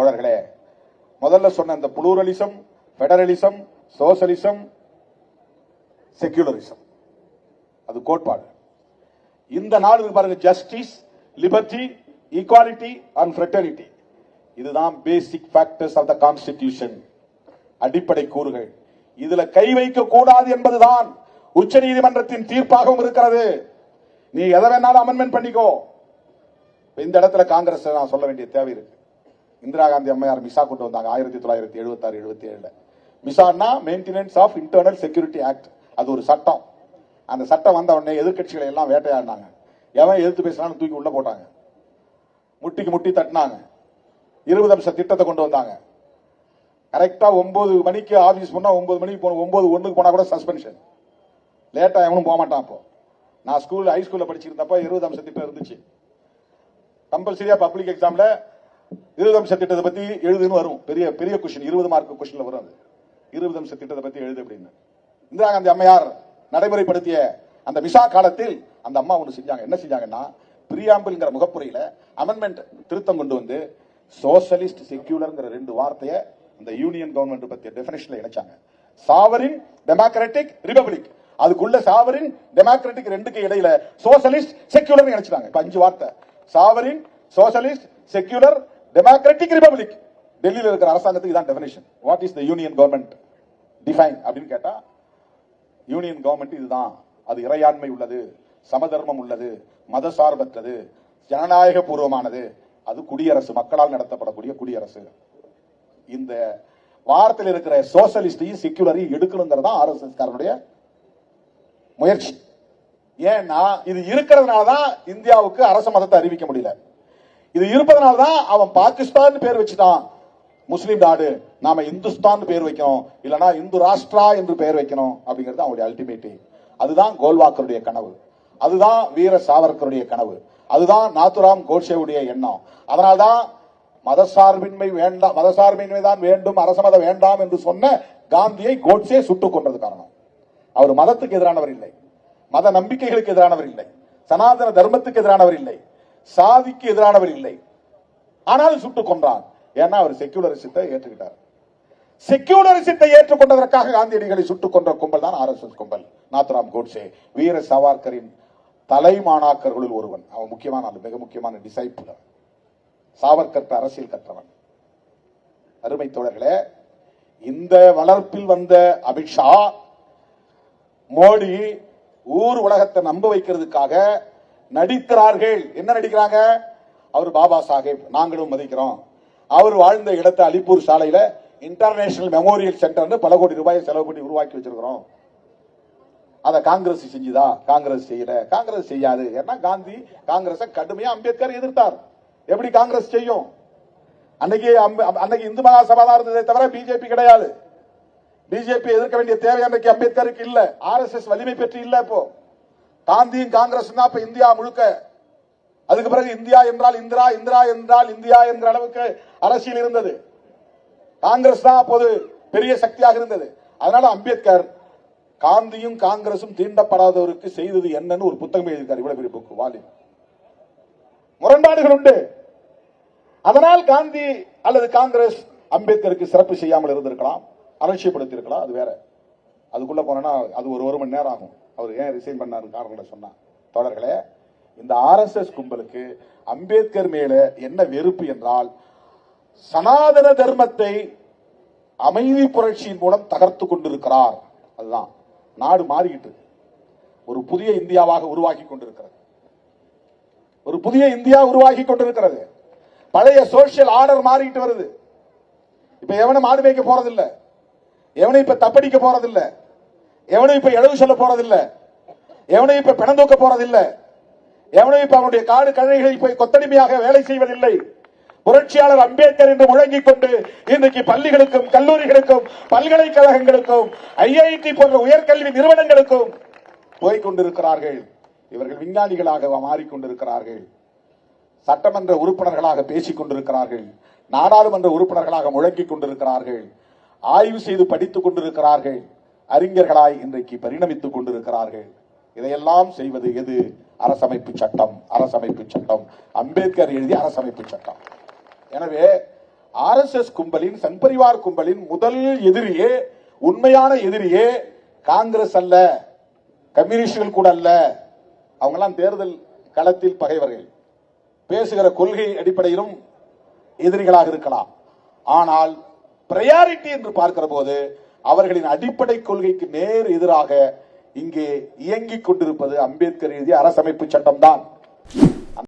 தோழர்களே முதல்ல சொன்ன இந்த புளூரலிசம் பெடரலிசம் சோசலிசம் செக்யூலரிசம். அது கோட்பாடு. இந்த நாடு பாருங்க justice liberty equality and fraternity இதுதான் basic factors of the constitution அடிப்படை கூறுகள். இதுல கை வைக்க கூடாது என்பதுதான் உச்ச நீதிமன்றத்தின் தீர்ப்பாகவும் இருக்கிறது. நீ எதை வேணாலும் அமெண்ட்மெண்ட் பண்ணிக்கோ. இந்த இடத்துல காங்கிரஸ் நான் சொல்ல வேண்டிய தேவை இருக்கு. இந்திரா காந்தி அம்மையார் மிசா கொண்டு வந்தாங்க ஆயிரத்தி தொள்ளாயிரத்தி எழுபத்தி ஆறு எழுபத்தி ஏழுல மிசான்னா maintenance of internal security act அது ஒரு சட்டம். அந்த சட்டம் வந்த உடனே எதிர்க்கட்சிகளை எல்லாம் வேட்டையாடினாங்க. எவன் எதிர்த்து பேசினாலும் தூக்கி உள்ள போட்டாங்க. முட்டிக்கு முட்டி தட்டினாங்க. இருபது அம்ச திட்டத்தை கொண்டு வந்தாங்க. கரெக்டா ஒன்பது மணிக்கு ஆபீஸ் போனா ஒன்பது மணிக்கு போன ஒன்பது ஒண்ணுக்கு போனா கூட சஸ்பென்ஷன் லேட்டா எவனும் போக மாட்டான் அப்போ. நான் ஸ்கூல் ஹை ஸ்கூல்ல படிச்சிருந்தப்ப இருபது அம்ச திட்டம் இருந்துச்சு. கம்பல்சரியா பப்ளிக் எக்ஸாம்ல இருபது அம்ச திட்டத்தை பத்தி எழுதுன்னு வரும். பெரிய பெரிய கொஸ்டின் இருபது மார்க் கொஸ்டின்ல வரும் அது. இருபது அம்ச திட்டத்தை பத்தி எழுது அப்படின்னு. இந்திரா காந்தி அம்மையார் நடைமுறைப்படுத்திய அந்த விசா காலத்தில் அந்த அம்மா ஒன்று செஞ்சாங்க. என்ன செஞ்சாங்கன்னா பிரியாம்பிள்ங்கிற முகப்புறையில அமெண்ட்மெண்ட் திருத்தம் கொண்டு வந்து சோசலிஸ்ட் செக்யூலர்ங்கிற ரெண்டு வார்த்தையை அந்த யூனியன் கவர்மெண்ட் பத்திய டெபினேஷன்ல இணைச்சாங்க. சாவரின் டெமோக்ராட்டிக் ரிபப்ளிக் அதுக்குள்ள சாவரின் டெமோக்ராட்டிக் ரெண்டுக்கு இடையில சோசலிஸ்ட் செக்யூலர் நினைச்சாங்க அஞ்சு வார்த்தை. Sovereign socialist secular democratic republic டெல்லியில் இருக்கிற அரசாங்கத்துக்கு இதான் definition what is the union government define அப்படின்னு கேட்டா யூனியன் கவர்மெண்ட் இதுதான். அது இறையாண்மை உள்ளது சமதர்மம் உள்ளது மதசார்பற்றது ஜனநாயக பூர்வமானது அது குடியரசு மக்களால் நடத்தப்படக்கூடிய குடியரசு. இந்த வாரத்தில் இருக்கிற சோசலிஸ்டையும் செக்யூலரையும் எடுக்கணுங்கிறதா ஆர் எஸ் எஸ் காரனுடைய முயற்சி. ஏன்னா இது இருக்கிறதுனால தான் இந்தியாவுக்கு அரச மதத்தை அறிவிக்க முடியல. இது இருப்பதனால தான் அவன் பாகிஸ்தான் பேர் வச்சுட்டான். முஸ்லீம் நாடு. நாம இந்துஸ்தான் பேர் வைக்கணும். இல்லனா இந்து ராஷ்டிரா என்று பெயர் வைக்கணும் அப்படிங்கிறது அவனுடைய அல்டிமேட் அதுதான் கோல்வாக்கருடைய கனவு. அதுதான் வீர சாவர்கருடைய கனவு. அதுதான் நாத்துராம் கோட்சேவுடைய எண்ணம். அதனால்தான் மதசார்பின்மை வேண்டாம் மதசார்பின்மை தான் வேண்டும் அரச மதம் வேண்டாம் என்று சொன்ன காந்தியை கோட்சே சுட்டுக் கொன்றது காரணம். அவர் மதத்துக்கு எதிரானவர் இல்லை. மத நம்பிக்கைகளுக்கு எதிரானவர் இல்லை. சனாதன தர்மத்துக்கு எதிரானவர் இல்லை. சாதிக்கு எதிரானவர் இல்லை. ஆனால் சுட்டுக் கொன்றான். ஏன்னா அவர் செக்யூலரிசத்தை ஏற்றுக்கிட்டார். செக்யூலரிசத்தை ஏற்றுக்கொண்டதற்காக காந்தியடிகளை சுட்டுக் கொன்ற கும்பல் தான் ஆர் எஸ் எஸ் கும்பல். நாத்ராம் கோட்ஸே வீர சவார்கரின் தலைமாணாக்கர்களுள் ஒருவன். அவன் முக்கியமான ஆளு, மிக முக்கியமான டிசைபிள் சாவர்கர் அரசியல் கற்றவன். அருமை தோழர்களே இந்த வளர்ப்பில் வந்த அமித்ஷா மோடி ஊர் உலகத்தை நம்ப வைக்கிறதுக்காக நடிக்கிறார்கள். என்ன நடிக்கிறாங்க? அவர் பாபா சாஹேப். நாங்களும் மதிக்கிறோம். அவர் வாழ்ந்த இடத்தை அலிப்பூர் சாலையில இன்டர்நேஷனல் மெமோரியல் சென்டர்னு பல கோடி ரூபாயை செலவு பண்ணி உருவாக்கி வச்சிருக்கிறோம். அதை காங்கிரஸ் செஞ்சுதா? காங்கிரஸ் செய்யல. காங்கிரஸ் செய்யாது. ஏன்னா காந்தி காங்கிரஸை கடுமையா அம்பேத்கர் எதிர்த்தார். எப்படி காங்கிரஸ் செய்யும்? அன்னைக்கு அன்னைக்கு இந்து மகாசபா தான் இருந்ததே தவிர பிஜேபி கிடையாது. பிஜேபி எதிர்க்க வேண்டிய தேவை அன்றைக்கு அம்பேத்கருக்கு இல்ல. ஆர்எஸ்எஸ் வலிமை பெற்று இல்ல இப்போ. காந்தியும் காங்கிரஸ் தான் இப்ப இந்தியா முழுக்க. அதுக்கு பிறகு இந்தியா என்றால் இந்திரா இந்திரா என்றால் இந்தியா என்ற அளவுக்கு அரசியல் இருந்தது. காங்கிரஸ் தான் அப்போது பெரிய சக்தியாக இருந்தது. அதனால அம்பேத்கர் காந்தியும் காங்கிரசும் தீண்டப்படாதவருக்கு செய்தது என்னன்னு ஒரு புத்தகம் எழுதியிருக்கார் இவ்வளவு பெரிய புக்கு வாலி முரண்பாடுகள் உண்டு. அதனால் காந்தி அல்லது காங்கிரஸ் அம்பேத்கருக்கு சிறப்பு செய்யாமல் இருந்திருக்கலாம் அலட்சியப்படுத்தியிருக்கலாம் அது வேற. அதுக்குள்ள போனா அது ஒரு ஒரு மணி நேரம் ஆகும். அவர் ஏன் ரிசைன் பண்ணாரு காரணங்களை சொன்னார். தோழர்களே இந்த ஆர்எஸ்எஸ் கும்பலுக்கு அம்பேத்கர் மேல என்ன வெறுப்பு என்றால் சனாதன தர்மத்தை அமைதி புரட்சியின் மூலம் தகர்த்து கொண்டிருக்கிறார். அதுதான். நாடு மாறிக்கிட்டு ஒரு புதிய இந்தியாவாக உருவாக்கி கொண்டிருக்கிறது. ஒரு புதிய இந்தியா உருவாகி கொண்டிருக்கிறது. பழைய சோசியல் ஆர்டர் மாறிட்டு வருது. இப்ப எவனும் மாடு மேய்க்க போறதில்லை. எவனும் இப்ப தப்படிக்க போறதில்லை. எவனும் இப்ப இழவு சொல்ல போறதில்ல. எவனும் இப்ப பிணந்தூக்க போறதில்ல. எவனும் இப்ப அவனுடைய காடு கழகிகளை போய் கொத்தடிமையாக வேலை செய்வதில்லை. புரட்சியாளர் அம்பேத்கர் என்று முழங்கிக் கொண்டு இன்றைக்கு பள்ளிகளுக்கும் கல்லூரிகளுக்கும் பல்கலைக்கழகங்களுக்கும் ஐஐடி போன்ற உயர்கல்வி நிறுவனங்களுக்கும் போய்கொண்டிருக்கிறார்கள் இவர்கள் விஞ்ஞானிகளாக மாறிக்கொண்டிருக்கிறார்கள். சட்டமன்ற உறுப்பினர்களாக பேசிக் கொண்டிருக்கிறார்கள். நாடாளுமன்ற உறுப்பினர்களாக முழங்கிக் கொண்டிருக்கிறார்கள். ஆய்வு செய்து படித்துக் கொண்டிருக்கிறார்கள். அறிஞர்களாய் இன்றைக்கு பரிணமித்துக் கொண்டிருக்கிறார்கள். இதையெல்லாம் செய்வது எது? அரசமைப்பு சட்டம் அரசமைப்பு சட்டம். அம்பேத்கர் எழுதிய அரசமைப்பு சட்டம். எனவே ஆர் எஸ் எஸ் கும்பலின் சன்பரிவார் கும்பலின் முதல் எதிரியே உண்மையான எதிரியே காங்கிரஸ் அல்ல கம்யூனிஸ்டுகள் கூட அல்ல. அவங்கெல்லாம் தேர்தல் களத்தில் பகைவர்கள். பேசுகிற கொள்கை அடிப்படையிலும் எதிரிகளாக இருக்கலாம். ஆனால் பிரையாரிட்டி என்று பார்க்கிற போது அவர்களின் அடிப்படை கொள்கைக்கு நேர் எதிராக இங்கே இயங்கிக் கொண்டிருப்பது அம்பேத்கர் எழுதிய அரசமைப்பு சட்டம்தான்.